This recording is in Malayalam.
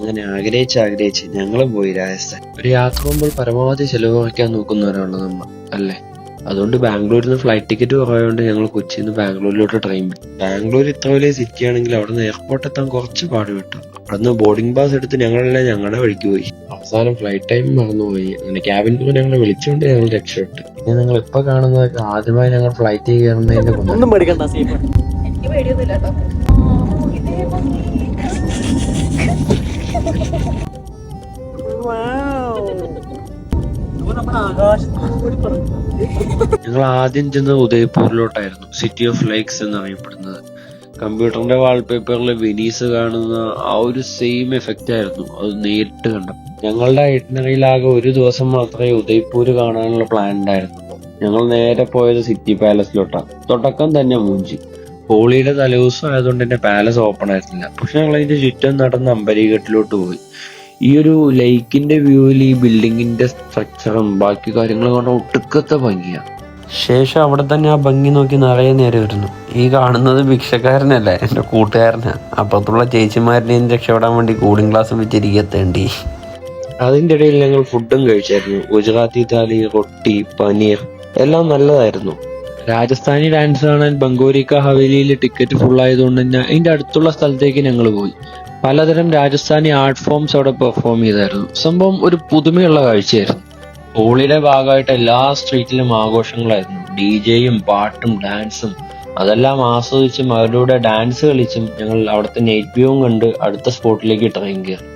അങ്ങനെ ആഗ്രഹിച്ച് ആഗ്രഹിച്ച് ഞങ്ങളും പോയി രാജസ്ഥാൻ. ഒരു യാത്ര പോകുമ്പോൾ പരമാവധി ചെലവ് കുറയ്ക്കാൻ നോക്കുന്നവരാണ് നമ്മൾ അല്ലേ? അതുകൊണ്ട് ബാംഗ്ലൂരിൽ നിന്ന് ഫ്ലൈറ്റ് ടിക്കറ്റ് കുറവായതുകൊണ്ട് ഞങ്ങൾ കൊച്ചിയിൽ നിന്ന് ബാംഗ്ലൂരിലോട്ട് ട്രെയിൻ പോയി ബാംഗ്ലൂർ ഇത്ര വലിയ സിറ്റി ആണെങ്കിൽ അവിടെ നിന്ന് എയർപോർട്ട് എത്താൻ കുറച്ച് പാട് കിട്ടും. അവിടെ നിന്ന് ബോർഡിംഗ് പാസ് എടുത്ത് ഞങ്ങളെല്ലാം ഞങ്ങളുടെ വഴിക്ക് പോയി. അവസാനം ഫ്ലൈറ്റ് ടൈം മറന്നുപോയി അങ്ങനെ ക്യാബിൻ ക്രൂ ഞങ്ങളെ വിളിച്ചുകൊണ്ട് ഞങ്ങൾ രക്ഷപ്പെട്ടു. പിന്നെ നിങ്ങൾ ഇപ്പൊ കാണുന്നതൊക്കെ ആദ്യമായി ഞങ്ങൾ ഫ്ലൈറ്റ് കയറുന്നതിന്റെ ഒന്നും പേടിക്കണ്ട സേഫ് എനിക്ക് പേടിയൊന്നുമില്ല കേട്ടോ. ഞങ്ങൾ ആദ്യം ചെന്നത് ഉദയ്പൂരിലോട്ടായിരുന്നു. സിറ്റി ഓഫ് ലൈക്സ് എന്നറിയപ്പെടുന്നത്. കമ്പ്യൂട്ടറിന്റെ വാൾപേപ്പറിൽ വെനീസ് കാണുന്ന ആ ഒരു സെയിം എഫക്റ്റ് ആയിരുന്നു. അത് നേരിട്ട് കണ്ട ഞങ്ങളുടെ ഐറ്റിനറിയിലാകെ ഒരു ദിവസം മാത്രമേ ഉദയ്പൂര് കാണാനുള്ള പ്ലാൻ ഉണ്ടായിരുന്നുള്ളൂ. ഞങ്ങൾ നേരെ പോയത് സിറ്റി പാലസിലോട്ടാണ് തുടക്കം തന്നെ മൂഞ്ചി. ഹോളിയുടെ തലേദിവസം ആയതുകൊണ്ട് തന്നെ പാലസ് ഓപ്പൺ ആയിരുന്നില്ല. പക്ഷെ ഞങ്ങൾ അതിന്റെ ചുറ്റും നടന്ന് അമ്പരിഘട്ടിലോട്ട് പോയി. ഈ ഒരു ലൈക്കിന്റെ വ്യൂവിൽ ഈ ബിൽഡിങ്ങിന്റെ സ്ട്രക്ചറും ബാക്കി കാര്യങ്ങളും കൊണ്ട് ഒട്ടുക്കത്തെ ഭംഗിയാണ് ശേഷം അവിടെ തന്നെ ആ ഭംഗി നോക്കി നിറയെ നേരെ വരുന്നു. ഈ കാണുന്നത് ഭിക്ഷക്കാരനല്ല? എന്റെ കൂട്ടുകാരനാ. അപ്പുറത്തുള്ള ചേച്ചിമാരുടെയും രക്ഷപ്പെടാൻ വേണ്ടി കൂളിംഗ് ഗ്ലാസ് വെച്ചിരിക്കത്തേണ്ടി. അതിന്റെ ഇടയിൽ ഞങ്ങൾ ഫുഡും കഴിച്ചായിരുന്നു. ഗുജറാത്തി താലി റൊട്ടി പനീർ എല്ലാം നല്ലതായിരുന്നു. രാജസ്ഥാനി ഡാൻസ് കാണാൻ ബംഗോരിക്ക ഹവേലിയിൽ ടിക്കറ്റ് ഫുൾ ആയതുകൊണ്ട് തന്നെ അതിന്റെ അടുത്തുള്ള സ്ഥലത്തേക്ക് ഞങ്ങൾ പോയി. പലതരം രാജസ്ഥാനി ആർട്ട് ഫോംസ് അവിടെ പെർഫോം ചെയ്തായിരുന്നു. സംഭവം ഒരു പുതുമയുള്ള കാഴ്ചയായിരുന്നു. ഹോളിയുടെ ഭാഗമായിട്ട് എല്ലാ സ്ട്രീറ്റിലും ആഘോഷങ്ങളായിരുന്നു. ഡി ജെയും പാട്ടും ഡാൻസും അതെല്ലാം ആസ്വദിച്ചും അവരുടെ ഡാൻസ് കളിച്ചും ഞങ്ങൾ അവിടുത്തെ നൈറ്റ് വ്യൂവും കണ്ട് അടുത്ത സ്പോട്ടിലേക്ക് ട്രെയിൻ കയറി